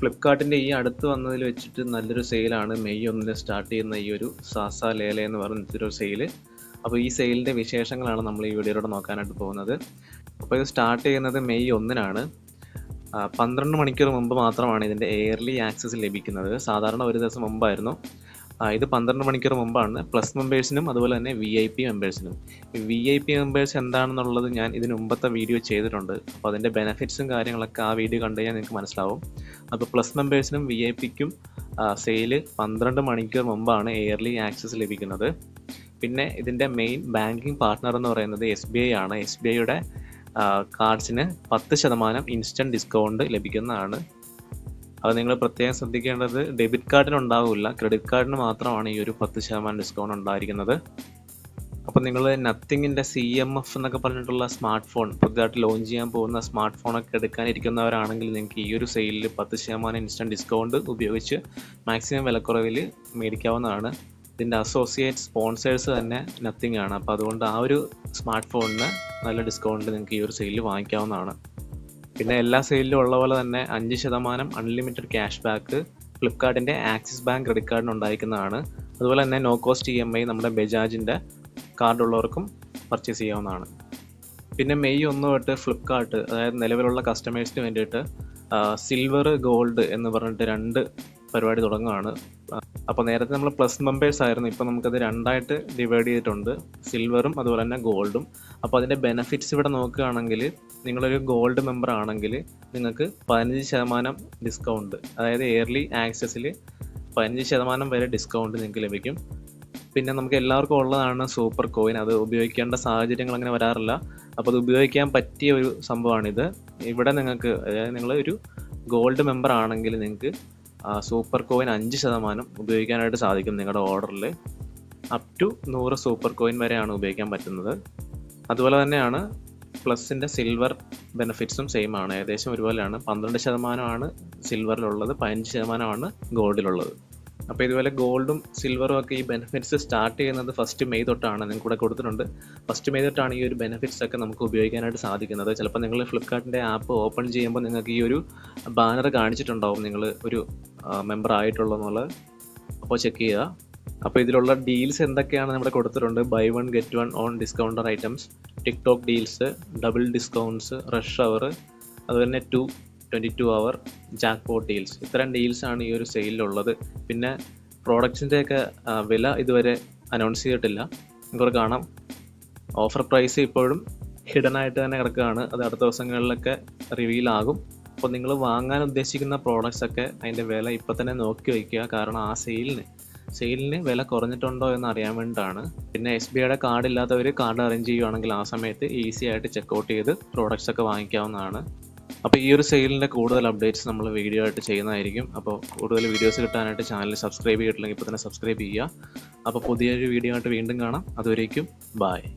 ഫ്ലിപ്കാർട്ടിന്റെ ഈ അടുത്ത് വന്നതിൽ വെച്ചിട്ട് നല്ലൊരു സെയിലാണ്. മെയ് ഒന്നിന് സ്റ്റാർട്ട് ചെയ്യുന്ന ഈ ഒരു സാസ ലേല എന്ന് പറഞ്ഞൊരു സെയിൽ അപ്പോൾ ഈ സെയിലിന്റെ വിശേഷങ്ങളാണ് നമ്മൾ ഈ വീഡിയോയിലൂടെ നോക്കാനായിട്ട് പോകുന്നത്. അപ്പോൾ ഇത് സ്റ്റാർട്ട് ചെയ്യുന്നത് മെയ് ഒന്നിനാണ്. പന്ത്രണ്ട് മണിക്കൂർ മുമ്പ് മാത്രമാണ് ഇതിന്റെ എയർലി ആക്സസ് ലഭിക്കുന്നത്. സാധാരണ ഒരു ദിവസം മുമ്പായിരുന്നു. ആ, ഇത് പന്ത്രണ്ട് മണിക്കൂർ മുമ്പാണ്. പ്ലസ് മെമ്പേഴ്സിനും അതുപോലെ തന്നെ വി ഐ പി മെമ്പേഴ്സിനും. വി ഐ പി മെമ്പേഴ്സ് എന്താണെന്നുള്ളത് ഞാൻ ഇതിന് മുമ്പത്തെ വീഡിയോ ചെയ്തിട്ടുണ്ട്. അപ്പോൾ അതിന്റെ ബെനിഫിറ്റ്സും കാര്യങ്ങളൊക്കെ ആ വീഡിയോ കണ്ടു കഴിഞ്ഞാൽ നിങ്ങൾക്ക് മനസ്സിലാവും. അപ്പോൾ പ്ലസ് മെമ്പേഴ്സിനും വി ഐ പിക്കും സെയിൽ പന്ത്രണ്ട് മണിക്കൂർ മുമ്പാണ് എയർലി ആക്സസ് ലഭിക്കുന്നത്. പിന്നെ ഇതിന്റെ മെയിൻ ബാങ്കിങ് പാർട്ട്ണർ എന്ന് പറയുന്നത് എസ് ബി ഐ ആണ്. എസ് ബി ഐയുടെ കാർഡ്സിന് പത്ത് ശതമാനം ഇൻസ്റ്റന്റ് ഡിസ്കൗണ്ട് ലഭിക്കുന്നതാണ്. അത് നിങ്ങൾ പ്രത്യേകം ശ്രദ്ധിക്കേണ്ടത് ഡെബിറ്റ് കാർഡിന് ഉണ്ടാവില്ല ക്രെഡിറ്റ് കാർഡിന് മാത്രമാണ് ഈ ഒരു പത്ത് ശതമാനം ഡിസ്കൗണ്ട് ഉണ്ടായിരിക്കുന്നത്. അപ്പോൾ നിങ്ങൾ നത്തിങ്ങിന്റെ സി എം എഫ് എന്നൊക്കെ പറഞ്ഞിട്ടുള്ള സ്മാർട്ട് ഫോൺ പുതുതായിട്ട് ലോഞ്ച് ചെയ്യാൻ പോകുന്ന സ്മാർട്ട് ഫോണൊക്കെ എടുക്കാനിരിക്കുന്നവരാണെങ്കിൽ നിങ്ങൾക്ക് ഈ ഒരു സെയിലിൽ പത്ത് ശതമാനം ഇൻസ്റ്റന്റ് ഡിസ്കൗണ്ട് ഉപയോഗിച്ച് മാക്സിമം വിലക്കുറവിൽ മേടിക്കാവുന്നതാണ്. ഇതിന്റെ അസോസിയേറ്റ് സ്പോൺസേഴ്സ് തന്നെ നത്തിങ് ആണ് അപ്പോൾ അതുകൊണ്ട് ആ ഒരു സ്മാർട്ട് ഫോണിന് നല്ല ഡിസ്കൗണ്ട് നിങ്ങൾക്ക് ഈ ഒരു സെയിലിൽ വാങ്ങിക്കാവുന്നതാണ്. പിന്നെ എല്ലാ സെയിലിലും ഉള്ള പോലെ തന്നെ അഞ്ച് ശതമാനം അൺലിമിറ്റഡ് ക്യാഷ് ബാക്ക് ഫ്ലിപ്കാർട്ടിന്റെ ആക്സിസ് ബാങ്ക് ക്രെഡിറ്റ് കാർഡിന് ഉണ്ടായിരിക്കുന്നതാണ്. അതുപോലെ തന്നെ no cost E M I നമ്മുടെ ബജാജിന്റെ കാർഡുള്ളവർക്കും പർച്ചേസ് ചെയ്യാവുന്നതാണ്. പിന്നെ മെയ് ഒന്ന് തൊട്ട് ഫ്ലിപ്കാർട്ട് അതായത് നിലവിലുള്ള കസ്റ്റമേഴ്സിന് വേണ്ടിയിട്ട് സിൽവർ ഗോൾഡ് എന്ന് പറഞ്ഞിട്ട് രണ്ട് പരിപാടി തുടങ്ങുകയാണ് അപ്പോൾ നേരത്തെ നമ്മൾ പ്ലസ് മെമ്പേഴ്സ് ആയിരുന്നു. ഇപ്പോൾ നമുക്കത് രണ്ടായിട്ട് ഡിവൈഡ് ചെയ്തിട്ടുണ്ട്. സിൽവറും അതുപോലെ തന്നെ ഗോൾഡും അപ്പോൾ അതിന്റെ ബെനഫിറ്റ്സ് ഇവിടെ നോക്കുകയാണെങ്കിൽ നിങ്ങളൊരു ഗോൾഡ് മെമ്പർ ആണെങ്കിൽ നിങ്ങൾക്ക് പതിനഞ്ച് ശതമാനം ഡിസ്കൗണ്ട് അതായത് ഇയർലി ആക്സസിൽ പതിനഞ്ച് ശതമാനം വരെ ഡിസ്കൗണ്ട് നിങ്ങൾക്ക് ലഭിക്കും. പിന്നെ നമുക്ക് എല്ലാവർക്കും ഉള്ളതാണ് സൂപ്പർ കോയിൻ അത് ഉപയോഗിക്കേണ്ട സാഹചര്യങ്ങൾ അങ്ങനെ വരാറില്ല. അപ്പോൾ അത് ഉപയോഗിക്കാൻ പറ്റിയ ഒരു സംഭവമാണിത്. ഇവിടെ നിങ്ങൾക്ക് അതായത് നിങ്ങൾ ഒരു ഗോൾഡ് മെമ്പർ ആണെങ്കിൽ നിങ്ങൾക്ക് സൂപ്പർ കോയിൻ അഞ്ച് ശതമാനം ഉപയോഗിക്കാനായിട്ട് സാധിക്കും നിങ്ങളുടെ ഓർഡറിൽ. അപ് ടു നൂറ് സൂപ്പർ കോയിൻ വരെയാണ് ഉപയോഗിക്കാൻ പറ്റുന്നത്. അതുപോലെ തന്നെയാണ് പ്ലസിന്റെ സിൽവർ ബെനിഫിറ്റ്സും സെയിം ആണ് ഏകദേശം ഒരുപോലെയാണ്. പന്ത്രണ്ട് ശതമാനമാണ് സിൽവറിലുള്ളത് പതിനഞ്ച് ശതമാനമാണ് ഗോൾഡിലുള്ളത്. അപ്പോൾ ഇതുപോലെ ഗോൾഡും സിൽവറും ഒക്കെ ഈ ബെനിഫിറ്റ്സ് സ്റ്റാർട്ട് ചെയ്യുന്നത് ഫസ്റ്റ് മെയ് തൊട്ടാണ്. നിങ്ങൾക്ക് കൂടെ കൊടുത്തിട്ടുണ്ട്. ഫസ്റ്റ് മെയ് തൊട്ടാണ് ഈ ഒരു ബെനിഫിറ്റ്സ് ഒക്കെ നമുക്ക് ഉപയോഗിക്കാനായിട്ട് സാധിക്കുന്നത്. ചിലപ്പോൾ നിങ്ങൾ ഫ്ലിപ്കാർട്ടിന്റെ ആപ്പ് ഓപ്പൺ ചെയ്യുമ്പോൾ നിങ്ങൾക്ക് ഈ ഒരു ബാനർ കാണിച്ചിട്ടുണ്ടാവും. നിങ്ങൾ ഒരു മെമ്പർ ആയിട്ടുള്ളതെന്നുള്ളത് അപ്പോൾ ചെക്ക് ചെയ്യുക അപ്പോൾ ഇതിലുള്ള ഡീൽസ് എന്തൊക്കെയാണ് നമ്മുടെ കൊടുത്തിട്ടുണ്ട്? Buy one get one on discounted items TikTok deals double discounts rush hour അതുപോലെ two twenty two hour jackpot deals ഇത്തരം ഡീൽസാണ് ഈ ഒരു സെയിലിലുള്ളത് പിന്നെ പ്രോഡക്റ്റ്സിന്റെയൊക്കെ വില ഇതുവരെ അനൗൺസ് ചെയ്തിട്ടില്ല. നിങ്ങൾക്ക് കാണാം. ഓഫർ പ്രൈസ് ഇപ്പോഴും ഹിഡൻ ആയിട്ട് തന്നെ കിടക്കുകയാണ്. അത് അടുത്ത ദിവസങ്ങളിലൊക്കെ റിവീൽ ആകും. അപ്പോൾ നിങ്ങൾ വാങ്ങാൻ ഉദ്ദേശിക്കുന്ന പ്രോഡക്റ്റ്സ് ഒക്കെ അതിന്റെ വില ഇപ്പോൾ തന്നെ നോക്കി വയ്ക്കുക കാരണം ആ സെയിലിന് സെയിലിന് വില കുറഞ്ഞിട്ടുണ്ടോ എന്ന് അറിയാൻ വേണ്ടിയിട്ടാണ്. പിന്നെ എസ് ബി ഐയുടെ കാർഡ് ഇല്ലാത്തവർ കാർഡ് അറേഞ്ച് ചെയ്യുവാണെങ്കിൽ ആ സമയത്ത് ഈസി ആയിട്ട് ചെക്കൗട്ട് ചെയ്ത് പ്രോഡക്റ്റ്സ് ഒക്കെ വാങ്ങിക്കാവുന്നതാണ്. അപ്പോൾ ഈ ഒരു സെയിലിന്റെ കൂടുതൽ അപ്ഡേറ്റ്സ് നമ്മൾ വീഡിയോ ആയിട്ട് ചെയ്യുന്നതായിരിക്കും. അപ്പോൾ കൂടുതൽ വീഡിയോസ് കിട്ടാനായിട്ട് ചാനൽ സബ്സ്ക്രൈബ് ചെയ്തിട്ടില്ലെങ്കിൽ ഇപ്പോൾ തന്നെ സബ്സ്ക്രൈബ് ചെയ്യുക. അപ്പോൾ പുതിയൊരു വീഡിയോ ആയിട്ട് വീണ്ടും കാണാം. അതുവരേക്കും ബായ്